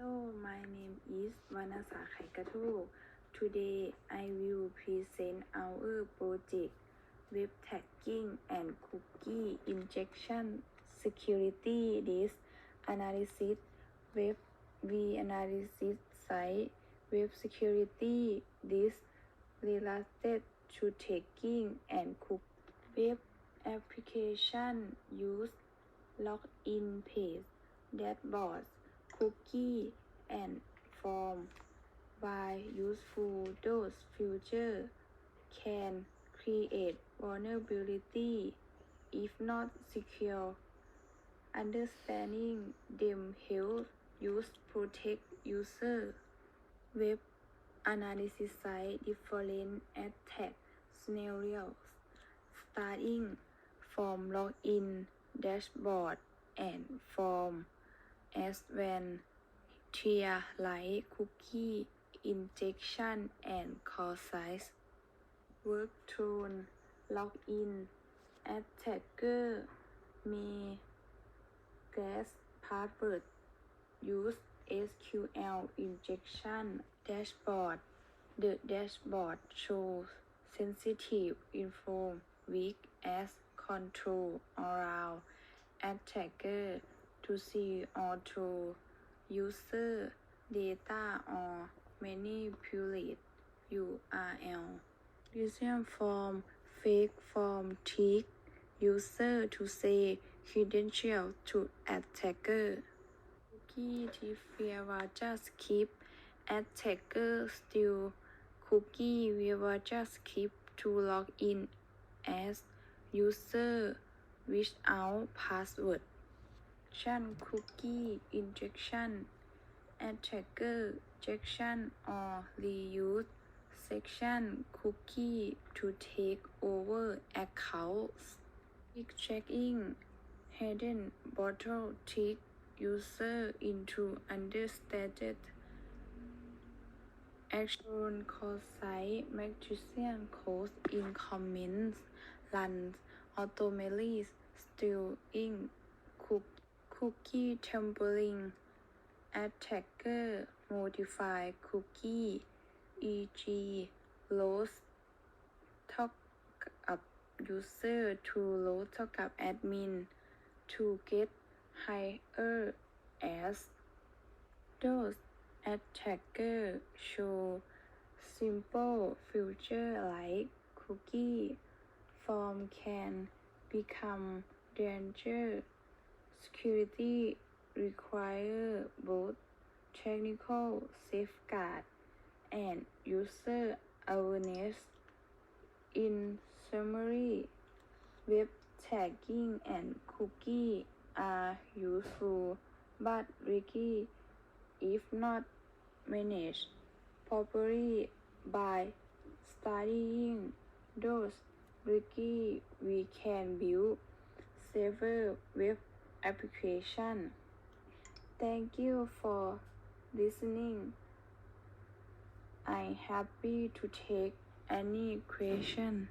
Hello, my name is Vanessa Khaikato. Today I will present our project Web Tagging and Cookie Injection Security Disk Analysis Web we Analysis Site Web Security Disk related to tagging and cookie web application use login page dashboards cookie and form by useful those features can create vulnerability if not secure. Understanding them help use protect user web analysis site different attack scenarios. Starting from login dashboard and from as when tier like cookie injection and call size. Work tone login attacker may guess password use SQL injection dashboard. The dashboard shows sensitive info weak as control around attacker to see or to user data or manipulate URL. Reason form fake form trick user to say credential to attacker. Cookie differ was just keep attacker still cookie we were just keep to log in as user without password. Injection cookie injection attacker injection or reuse section cookie to take over accounts. Trick checking hidden bottle trick user into understated action code site magician codes in comments runs automatically stealing cook, cookie tampering attacker modify cookie e.g. load เท่ากับ user to load เท่ากับ admin to get higher as those attacker show simple feature like cookie form can become danger security require both technical safeguard and user awareness. In summary web tagging and cookie are useful but risky if not managed properly by studying those risky we can build safer web application. Thank you for listening. I'm happy to take any question